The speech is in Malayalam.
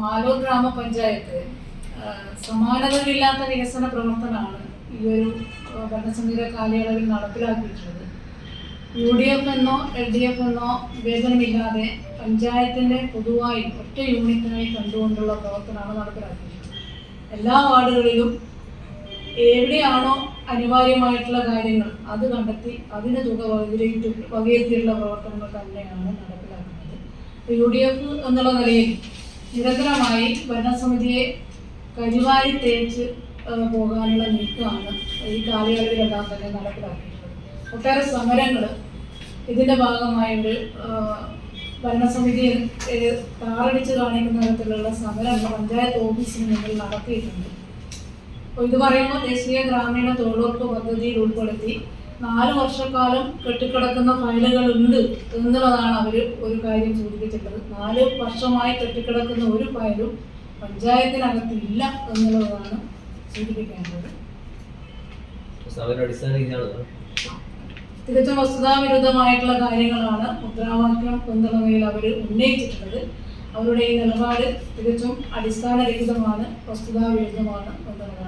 മാലൂർ ഗ്രാമപഞ്ചായത്ത് സമാനതകളില്ലാത്ത വികസന പ്രവർത്തനമാണ് ഈ ഒരു ഭരണസമിതിയുടെ കാലയളവിൽ നടപ്പിലാക്കിയിട്ടുള്ളത്. യു ഡി എഫ് എന്നോ എൽ ഡി എഫ് എന്നോ വിവേചനമില്ലാതെ പഞ്ചായത്തിന്റെ പൊതുവായി ഒറ്റ യൂണിറ്റായി കണ്ടുകൊണ്ടുള്ള പ്രവർത്തനമാണ് നടപ്പിലാക്കിയിട്ടുള്ളത്. എല്ലാ വാർഡുകളിലും എവിടെയാണോ അനിവാര്യമായിട്ടുള്ള കാര്യങ്ങൾ അത് കണ്ടെത്തി അതിന് തുക വകയിരുത്തി വകയിരുത്തിയിട്ടുള്ള പ്രവർത്തനങ്ങൾ തന്നെയാണ് നടപ്പിലാക്കുന്നത്. യു ഡി എഫ് എന്നുള്ള നിലയിൽ നിരന്തരമായി ഭരണസമിതിയെ കരിവാരി തേച്ച് പോകാനുള്ള നീക്കമാണ് ഈ കാലയളവിലെല്ലാം തന്നെ നടപ്പിലാക്കിയിട്ടുള്ളത്. ഒട്ടേറെ സമരങ്ങൾ ഇതിന്റെ ഭാഗമായി ഒരു ഭരണസമിതിയെ താറടിച്ച് കാണിക്കുന്ന തരത്തിലുള്ള സമരങ്ങൾ പഞ്ചായത്ത് ഓഫീസിന് മുന്നിൽ നടത്തിയിട്ടുണ്ട്. ഇത് പറയുമ്പോൾ ദേശീയ ഗ്രാമീണ തൊഴിലുറപ്പ് പദ്ധതിയിൽ ഉൾപ്പെടുത്തി നാല് വർഷക്കാലം കെട്ടിക്കിടക്കുന്ന ഫയലുകൾ ഉണ്ട് എന്നുള്ളതാണ് അവർ ഒരു കാര്യം സൂചിപ്പിച്ചിട്ടുള്ളത്. നാല് വർഷമായി കെട്ടിക്കിടക്കുന്ന ഒരു ഫയലും പഞ്ചായത്തിനകത്തില്ല എന്നുള്ളതാണ് സൂചിപ്പിക്കേണ്ടത്. തികച്ചും വസ്തുതാവിരുദ്ധമായിട്ടുള്ള കാര്യങ്ങളാണ് മുദ്രാവാക്യം എന്നുള്ള നിലയിൽ അവർ ഉന്നയിച്ചിട്ടുള്ളത്. അവരുടെ ഈ നിലപാട് തികച്ചും അടിസ്ഥാനരഹിതമാണ് വസ്തുതാവിരുദ്ധമാണ് എന്നുള്ളതാണ്.